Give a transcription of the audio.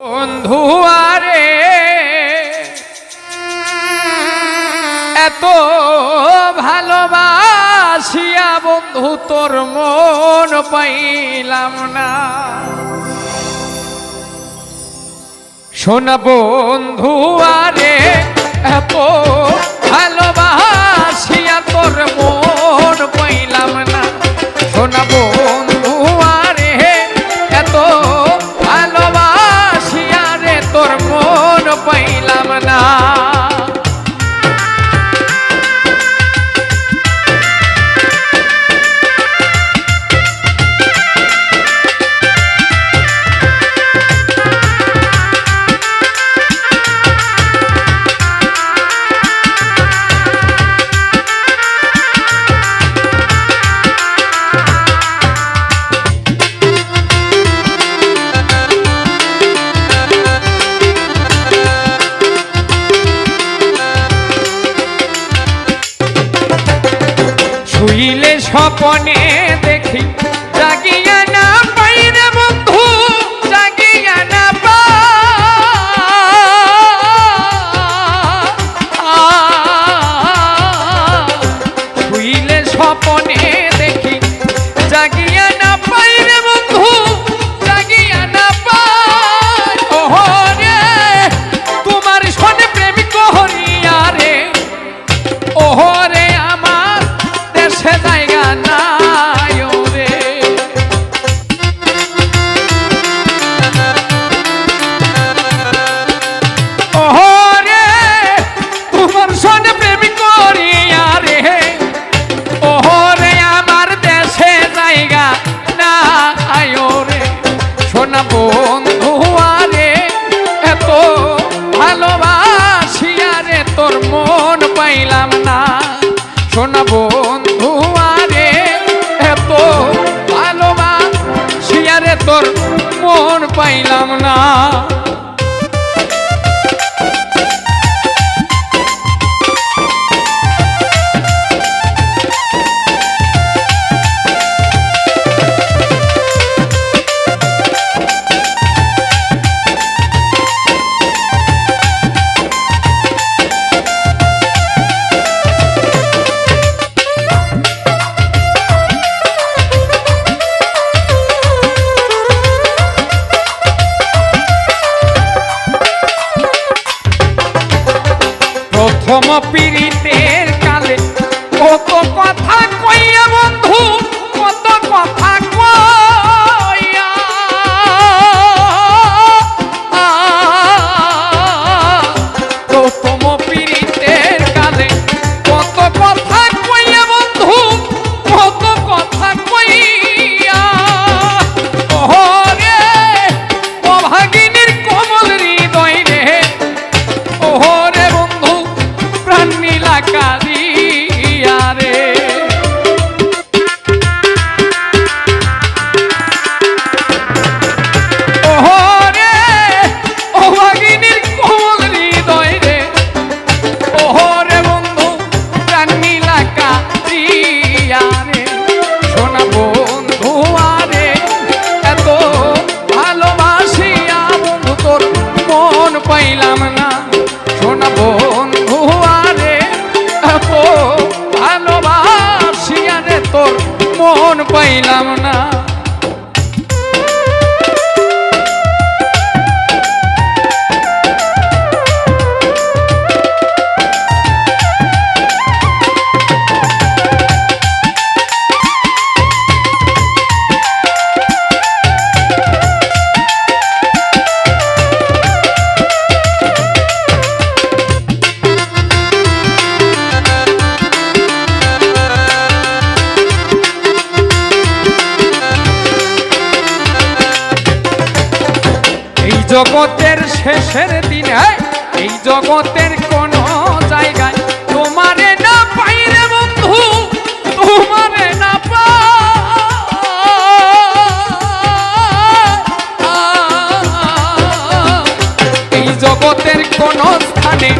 বন্ধুয়ারে এত ভালোবাসিয়া বন্ধু তোর মন পাইলাম না। শোনা বন্ধুয়ারে এত ভালোবাসিয়া তোর মন মিলে স্বপনে দেখি। como piri পাইলাম না জগতের শেষের দিনে, এই জগতের কোন জায়গায় তোমারে না পাই রে বন্ধু, তোমারে না এই জগতের কোন স্থানে